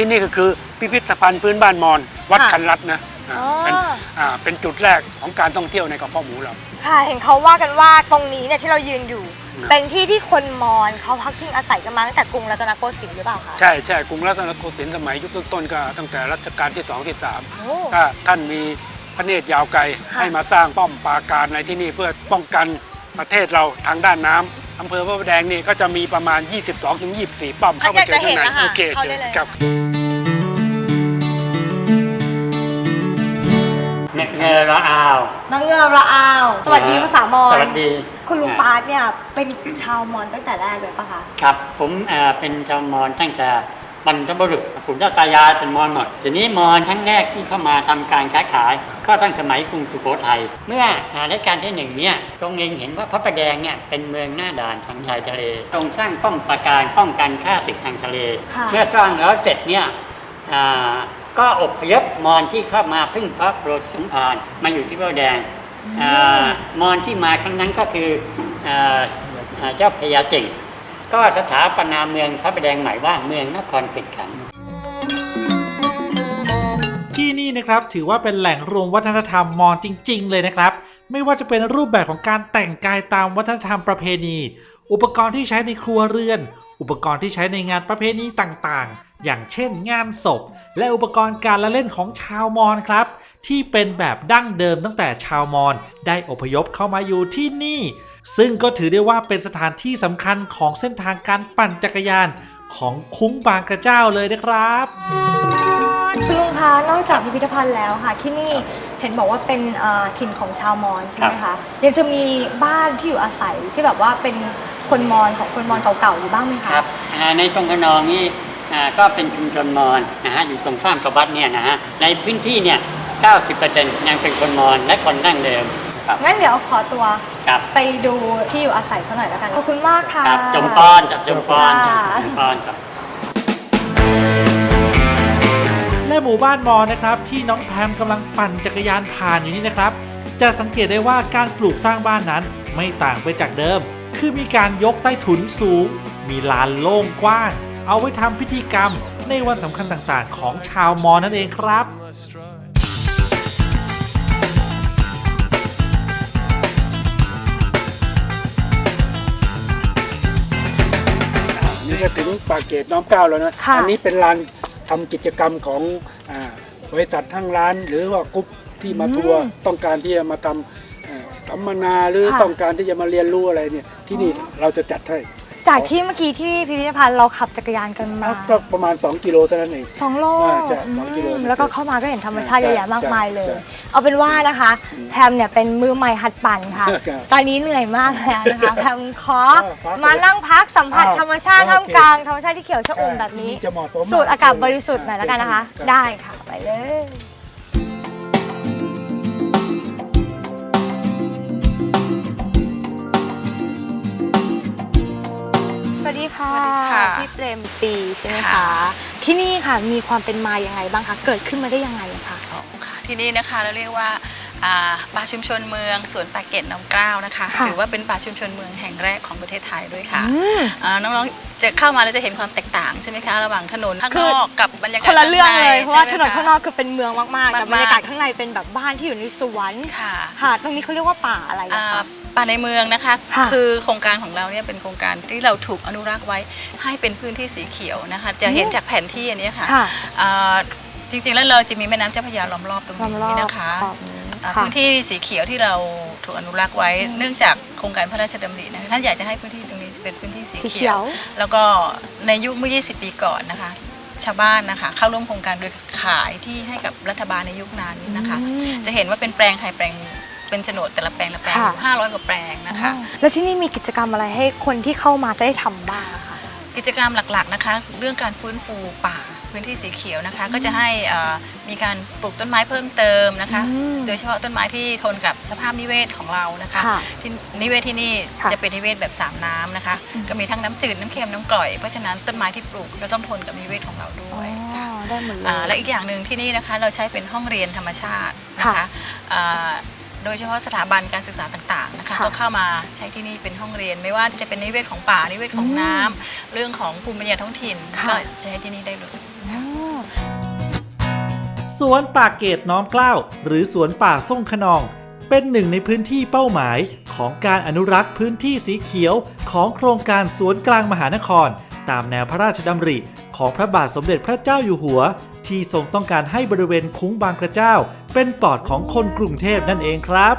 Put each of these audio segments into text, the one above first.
ที่นี่ก็คือพิพิธภัณฑ์พื้นบ้านมอญวัดค่ะคันรัตนะอ่าอ๋อ เป็นอ่าเป็นจุดแรกของการท่องเที่ยวในกระเพาะหมูเรา ค่ะเห็นเขาว่ากันว่าตรงนี้เนี่ยที่เรายืนอยู่นะเป็นที่ที่คนมอญเขาพักพิงอาศัยกันมาตั้งแต่กรุงรัตนโกสินทร์หรือเปล่าคะใช่ใช่กรุงรัตนโกสินทร์สมัยยุคต้นๆก็ตั้งแต่รัชกาลที่สองที่สาม โอ้ ถ้าท่านมีพระเนตรยาวไกล ค่ะ ให้มาสร้างป้อมปราการในที่นี่เพื่อป้องกันประเทศเราทางด้านน้ำอำเภอพระประแดงนี่ก็จะมีประมาณ 22ถึง24 ป้อมเข้าไปเจอข้างในโอเคเข้าเจได้อเลยครับ เนเงอละอาว นางเงือระอาว สวัสดีภาษามอญสวัสดี คุณลุงปาร์ตเนี่ยเป็นชาวมอญตั้งแต่แรกเลยปะคะ ครับ ผมเอ่อเป็นชาวมอญตั้งแต่บรรพบุรุษผมเจ้าตายายเป็นมอญหมดทีนี้มอญครั้งแรกที่เข้ามาทำการค้าขาย ก็ตั้งสมัยกรุงสุโขทัยเมื่ออ่ารัชกาลที่หนึ่งเนี่ยทรงเล็งเห็นว่าพระประแดงเนี่ยเป็นเมืองหน้าด่านทางชายทะเลทรงสร้างป้อมปราการป้องกันข้าศึกทางทะเล ค่ะ เมื่อสร้างแล้วเสร็จเนี่ยอ่า ก็อพยพมอญที่เข้ามาพึ่งพระโปรดสมภารมาอยู่ที่พระแดงอมอนที่มาครั้งนั้นก็คือออเจ้าพญาเจ่งก็สถาปนาเมืองพระประแดงใหม่ว่าเมืองนครสิทธิ์ขันที่นี่นะครับถือว่าเป็นแหล่งรวมวัฒนธรรมมอญจริง ๆ เลยนะครับ ไม่ว่าจะเป็นรูปแบบของการแต่งกายตามวัฒนธรรมประเพณี อุปกรณ์ที่ใช้ในครัวเรือน อุปกรณ์ที่ใช้ในงานประเพณีต่างๆ อย่างเช่นงานศพ และอุปกรณ์การละเล่นของชาวมอญครับ ที่เป็นแบบดั้งเดิมตั้งแต่ชาวมอญได้อพยพเข้ามาอยู่ที่นี่ ซึ่งก็ถือได้ว่าเป็นสถานที่สำคัญของเส้นทางการปั่นจักรยานของคุ้งบางกระเจ้าเลยนะครับคุณลุงคะนอกจากพิพิธภัณฑ์แล้วค่ะ ที่นี่เห็นบอกว่าเป็นเอ่อถิ่นของชาวมอญใช่ไหมคะยังจะมีบ้านที่อยู่อาศัยที่แบบว่าเป็น คนมอญของคนมอญเก่าๆอยู่บ้างไหมคะครับอ่าในทรงขนองนี่อ่าก็เป็นชุมชนมอญนะฮะอยู่ตรงข้ามกับวัดเนี่ยนะฮะในพื้นที่เนี่ย 90%ยังเป็นคนมอญและคนดั้งเดิมครับงั้นเดี๋ยวขอตัวครับไปดูที่อยู่อาศัยเขาหน่อยแล้วกันขอบคุณมากค่ะ ครับจมปอนจับจมปอนค่ะ จมปอนครับ และหมู่บ้านมอญนะครับที่น้องแพมกำลังปั่นจักรยานผ่านอยู่นี่นะครับ จะสังเกตได้ว่าการปลูกสร้างบ้านนั้นไม่ต่างไปจากเดิม คือมีการยกใต้ถุนสูง มีลานโล่งกว้าง เอาไว้ทำพิธีกรรมในวันสำคัญต่างๆ ของชาวมอญนั่นเองครับนี่ก็ถึงปากเกร็ดน้อมเกล้าแล้วนะ ค่ะ อันี้เป็นลานทำกิจกรรมของอาบริษัททั้งร้าน หรือว่ากรุ๊ปที่มาทัวร์ต้องการที่จะมาทำเอ่อสัมมนาหรือค่ะ ต้องการที่จะมาเรียนรู้อะไรเนี่ย ที่นี่เราจะจัดให้จากที่เมื่อกี้ที่พิพิธภัณฑ์เราขับจักรยานกันมาก็ประมาณ 2 กิโลเท่านั้นเอง สองโลอ่าใช่อืมสองกิโลแล้วก็เข้ามาก็เห็นธรรมชาติเยใช่อะแยะมากมายเลย ใช่เอาเป็นว่านะคะแพมเนี่ยเป็นมือใหม่หัดปั่นค่ะ ครับตอนนี้เหนื่อยมากแล้วนะคะแพมขอพักมานั่งพักสัมผัสอ้าวธรรมชาติโอเคท่ามกลางธรรมชาติที่เขียวชอุ่มแบบนี้ จะเหมาะสมสูดอากาศบริสุทธิ์หน่อยแล้วกันนะคะรับ ได้ค่ะไปเลย สวัสดีค่ะพี่เปรมปรีใช่ไหมคะ ค่ะ ที่นี่ค่ะมีความเป็นมายังไงบ้างคะ เกิดขึ้นมาได้ยังไงอะคะค่ะที่นี่นะคะเราเรียกว่าอ่าป่าชุมชนเมืองสวนป่าเกร็ดน้ำเกล้านะคะค่ะ ถือว่าเป็นป่าชุมชนเมืองแห่งแรกของประเทศไทยด้วยค่ะอืม อ่าน้องๆจะเข้ามาแล้วจะเห็นความแตกต่างใช่ไหมคะระหว่างถนนข้างคืนอ อกกับบรรยากาศคนละเรื่องเลย เพข้ราะว่าถใช่นไหมนคะข้างนอกคือเป็นเมืองมากๆ แต่บรรยากาศมากๆข้างในเป็นแบบบ้านที่อยู่ในสวน ค่ะค่ะ ตรงนี้เขาเรียกว่าป่าอะไรอะอ่าคะ ป่าในเมืองนะคะค่ะอโครงการของเราเนี่ยเป็นโครงการที่เราถูกอนุรักษ์ไว้ให้เป็นพื้นที่สีเขียวนะคะ จะเห็นจากแผนที่อันนี้ค่ะค่ะอ่าจริงๆแล้วเราจะมีแม่น้ำเจ้าพระยาล้อมรอบตรงล้อมรอบนี้นะคะขอบนี้อ่าค่ะ พื้นที่สีเขียวที่เราถูกอนุรักษ์ไว้ เนื่องจากโครงการพระราชดำรินะคะท่านอยากจะให้พื้นที่ตรงนี้เป็นพื้นที่สีสีเขีเขียยว ว แล้วก็ในยุคเมื่อ 20 ปีก่อนนะคะ ชาวบ้านนะคะ เข้าร่วมโครงการโดยขายที่ให้กับรัฐบาลในยุคนั้นนะคะ อืมจะเห็นว่าเป็นแปลงไทยแปลง เป็นโฉนดแต่ละแปลงละแปลงค่ะ ห้าร้อยกว่าแปลงนะคะ แล้วที่นี่มีกิจกรรมอะไรให้คนที่เข้ามาจะได้ทำบ้างอะคะ กิจกรรมหลักๆนะคะ เรื่องการฟื้นฟูป่าพื้นที่สีเขียวนะคะ ก็จะให้เอ่อมีการปลูกต้นไม้เพิ่มเติมนะคะ อืมโดยเฉพาะต้นไม้ที่ทนกับสภาพนิเวศของเรานะคะค่ะที่นิเวศที่นี่ค่ะจะเป็นนิเวศแบบสามน้ำนะคะ อืม ก็มีทั้งน้ำจืดน้ำเค็มน้ำกร่อยเพราะฉะนั้นต้นไม้ที่ปลูกก็ต้องทนกับนิเวศของเราด้อ๋อวยค่ะ ได้หมดเลยอ่าและอีกอย่างหนึ่งที่นี่นะคะเราใช้เป็นห้องเรียนธรรมชาตินะค่ะคะอ่า โดยเฉพาะสถาบันการศึกษาต่างๆนะคะค่ะก็เข้ามาใช้ที่นี่เป็นห้องเรียน ไม่ว่าจะเป็นนิเวศของป่านิเวศของน้ำเรื่องของภูมิปัญญาท้องถิ่นค่ะ ก็จะใช้ที่นี่ได้เลยสวนป่าเกตน้อมเกล้าหรือสวนป่าส่งขนอง เป็นหนึ่งในพื้นที่เป้าหมายของการอนุรักษ์พื้นที่สีเขียวของโครงการสวนกลางมหานคร ตามแนวพระราชดำริของพระบาทสมเด็จพระเจ้าอยู่หัว ที่ทรงต้องการให้บริเวณคุ้งบางกระเจ้า เป็นปอดของคนกรุงเทพนั่นเองครับ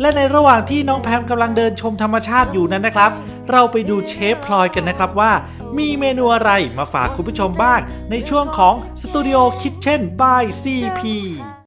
และในระหว่างที่น้องแพมกำลังเดินชมธรรมชาติอยู่นั้นนะครับ เราไปดูเชฟพลอยกันนะครับว่า มีเมนูอะไรมาฝากคุณผู้ชมบ้างในช่วงของสตูดิโอคิทเช่น by CP